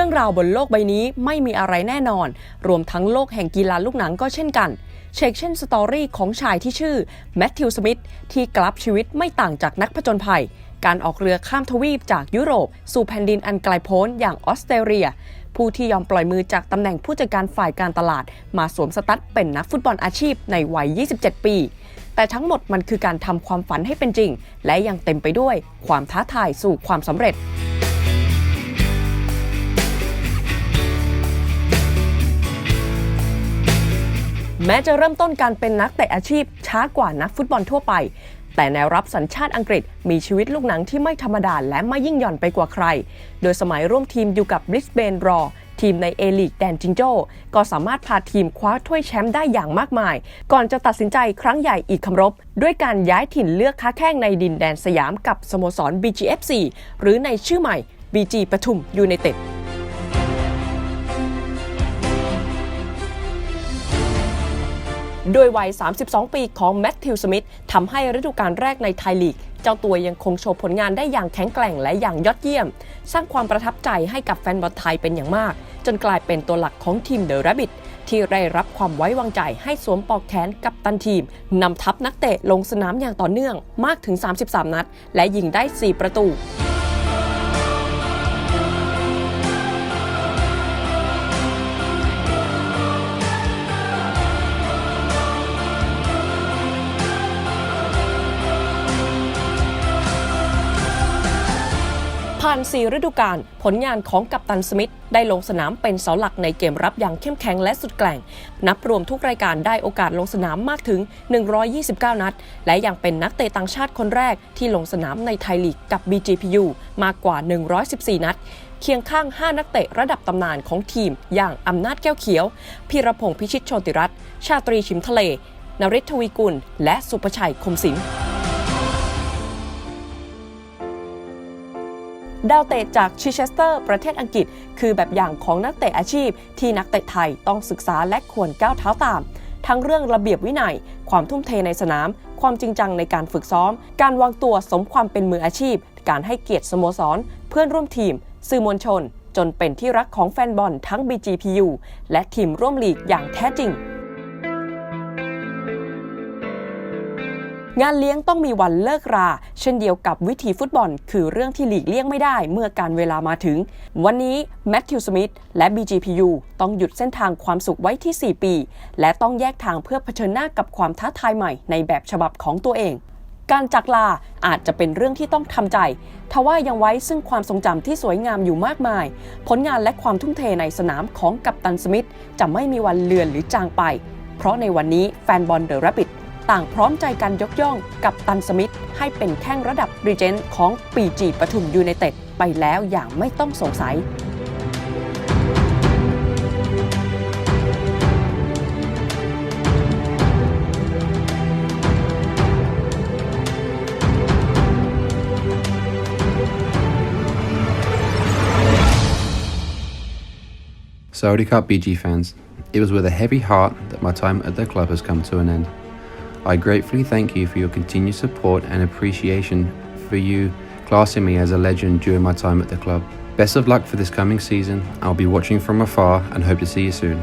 รื่องราวบนโลกใบนี้ไม่มีอะไรแน่นอน รวมทั้งโลกแห่งกีฬาลูกหนังก็เช่นกันเช็กเช่นสตอรี่ของชายที่ชื่อแมทธิวสมิธที่กลับชีวิตไม่ต่างจากนักผจญภัย การออกเรือข้ามทวีปจากยุโรป สู่แผ่นดินอันไกลโพ้นอย่างออสเตรเลีย ผู้ที่ยอมปล่อยมือจากตำแหน่งผู้จัดการฝ่ายการตลาด มาสวมสตั๊ดเป็นนักฟุตบอลอาชีพในวัย 27 ปีแต่ทั้งหมดมันคือการทำความฝันให้เป็นจริง และยังเต็มไปด้วยความท้าทายสู่ความสำเร็จ แม้จะเริ่มต้นการเป็นนักเตะอาชีพ ช้ากว่านักฟุตบอลทั่วไป แต่แนวรับสัญชาติอังกฤษมีชีวิตลูกหนังที่ไม่ธรรมดาและไม่ยิ่งหย่อนไปกว่าใคร โดยสมัยร่วมทีมอยู่กับบริสเบนรอทีมในเอลีกแดนจิงโจ้ก็สามารถพาทีมคว้าถ้วยแชมป์ได้อย่างมากมาย ก่อนจะตัดสินใจครั้งใหญ่อีกคำรบ ด้วยการย้ายถิ่นเลือกค้าแข้งในดินแดนสยามกับสโมสร BGFC หรือในชื่อใหม่ BG ปทุมยูไนเต็ด โดยวัย 32 ปีของแมทธิวสมิธทำให้ฤดูกาลแรกในไทยลีก เจ้าตัวยังคงโชว์ผลงานได้อย่างแข็งแกร่งและอย่างยอดเยี่ยม สร้างความประทับใจให้กับแฟนบอลไทยเป็นอย่างมาก จนกลายเป็นตัวหลักของทีมเดอะร b บิ t ที่ได้รับความไว้วางใจให้สวมปอกแขนกับตันทีมนำทัพนักเตะลงสนามอย่างต่อเนื่องมากถึง 33 นัด และยิงได้ 4 ประตู ผ่าน4ฤดูกาลผลงานของกัปตันสมิธได้ลงสนามเป็นเสาหลักในเกมรับอย่างเข้มแข็งและสุดแกร่ง นับรวมทุกรายการได้โอกาสลงสนามมากถึง 129 นัด และยังเป็นนักเตะต่างชาติคนแรกที่ลงสนามในไทยลีกกับ BGPU มากกว่า 114 นัด เคียงข้าง 5 นักเตะระดับตำนานของทีม อย่างอำนาจแก้วเขียว พีรพงศ์พิชิตโชติรัตน์ชาตรีชิมทะเลนริศทวีกุล และสุประชัยคมศิล ดาวเตะจากชิเชสเตอร์ประเทศอังกฤษ คือแบบอย่างของนักเตะอาชีพ ที่นักเตะไทยต้องศึกษาและควรก้าวเท้าตาม ทั้งเรื่องระเบียบวินัย ความทุ่มเทในสนาม ความจริงจังในการฝึกซ้อม การวางตัวสมความเป็นมืออาชีพ การให้เกียรติสโมสร เพื่อนร่วมทีม สื่อมวลชน จนเป็นที่รักของแฟนบอลทั้ง BGPU และทีมร่วมลีกอย่างแท้จริง งานเลี้ยงต้องมีวันเลิกรา เช่นเดียวกับวิธีฟุตบอล คือเรื่องที่หลีกเลี่ยงไม่ได้เมื่อการเวลามาถึง วันนี้แมทธิวสมิธและ BGPU ต้องหยุดเส้นทางความสุขไว้ที่ 4 ปี และต้องแยกทางเพื่อเผชิญหน้ากับความท้าทายใหม่ในแบบฉบับของตัวเองการจากลาอาจจะเป็นเรื่องที่ต้องทำใจ ทว่ายังไว้ซึ่งความทรงจำที่สวยงามอยู่มากมาย ผลงานและความทุ่มเทในสนามของกัปตันสมิธจะไม่มีวันเลือนหรือจางไป เพราะในวันนี้แฟนบอลเดอะ r ร b บิ t ต่างพร้อมใจกันยกย่องกับตันสมิธให้เป็นแข้งระดับรีเจนต์ของปีจีปทุมยูไนเต็ดไปแล้วอย่างไม่ต้องสงสัย Saudi Cup BG fans, it was with a heavy heart that my time at the club has come to an end. I gratefully thank you for your continued support and appreciation for you classing me as a legend during my time at the club. Best of luck for this coming season. I'll be watching from afar and hope to see you soon.